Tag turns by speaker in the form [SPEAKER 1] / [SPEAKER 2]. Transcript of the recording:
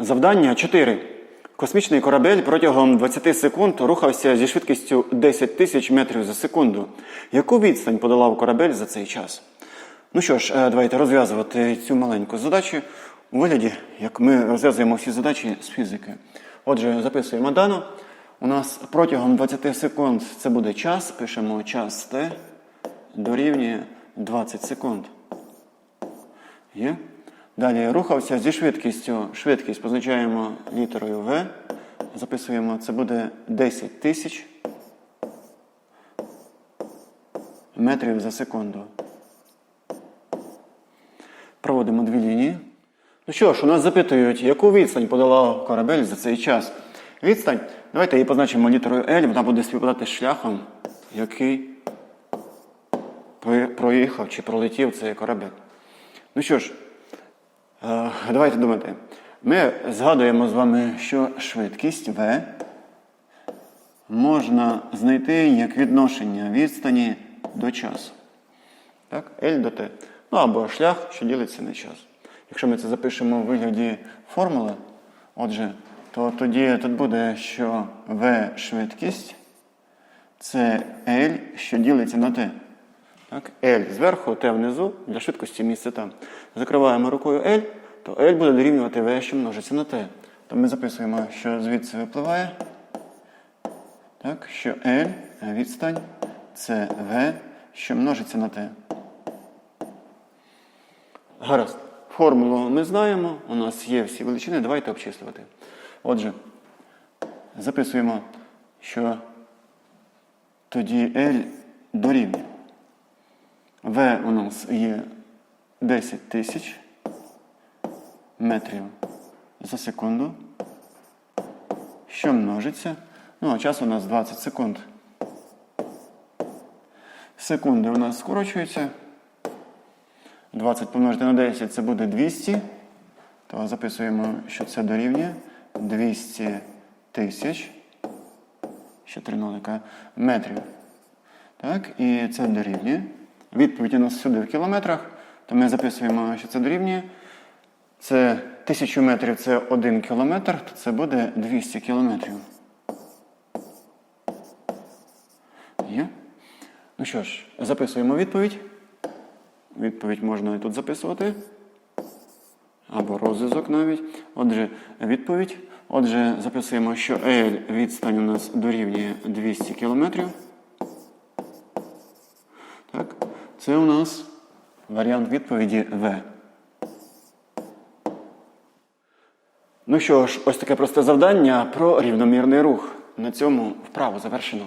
[SPEAKER 1] Завдання 4. Космічний корабель протягом 20 секунд рухався зі швидкістю 10 тисяч метрів за секунду. Яку відстань подолав корабель за цей час? Ну що ж, е, давайте розв'язувати цю маленьку задачу у вигляді, як ми розв'язуємо всі задачі з фізики. Отже, записуємо дану. У нас протягом 20 секунд це буде час. Пишемо час Т дорівнює 20 секунд. Є. Далі рухався зі швидкістю. Швидкість позначаємо літерою В. Записуємо, це буде 10 тисяч метрів за секунду. Проводимо дві лінії. Ну що ж, у нас запитують, яку відстань подолав корабель за цей час. Відстань, давайте її позначимо літерою L, вона буде співпадати з шляхом, який проїхав чи пролетів цей корабель. Ну що ж, давайте думати. Ми згадуємо з вами, що швидкість V можна знайти як відношення відстані до часу. Так? L до T. Ну або шлях, що ділиться на час. Якщо ми це запишемо в вигляді формули, отже, то тоді тут буде, що V швидкість це L, що ділиться на T. Так? L зверху, T внизу, для швидкості місце там. Закриваємо рукою L, то L буде дорівнювати V, що множиться на T. То ми записуємо, що звідси випливає. Так, що L відстань це V, що множиться на T. Гаразд. Формулу ми знаємо, у нас є всі величини, давайте обчислювати. Отже, записуємо, що тоді L дорівнює. В у нас є 10 тисяч метрів за секунду, що множиться. Ну, а час у нас 20 секунд. Секунди у нас скорочуються. 20 помножити на 10 це буде 200. То записуємо, що це дорівнює 200 тисяч. Ще три нолика метрів. Так, і це дорівнює. Відповідь у нас сюди в кілометрах. То ми записуємо, що це дорівнює. Це 1000 метрів це 1 кілометр, то це буде 200 кілометрів. Є? Ну що ж, записуємо відповідь. Відповідь можна і тут записувати. Або розв'язок навіть. Отже, відповідь. Отже, записуємо, що L відстань у нас дорівнює 200 км. Так, це у нас варіант відповіді В. Ну що ж, ось таке просте завдання про рівномірний рух. На цьому вправо завершено.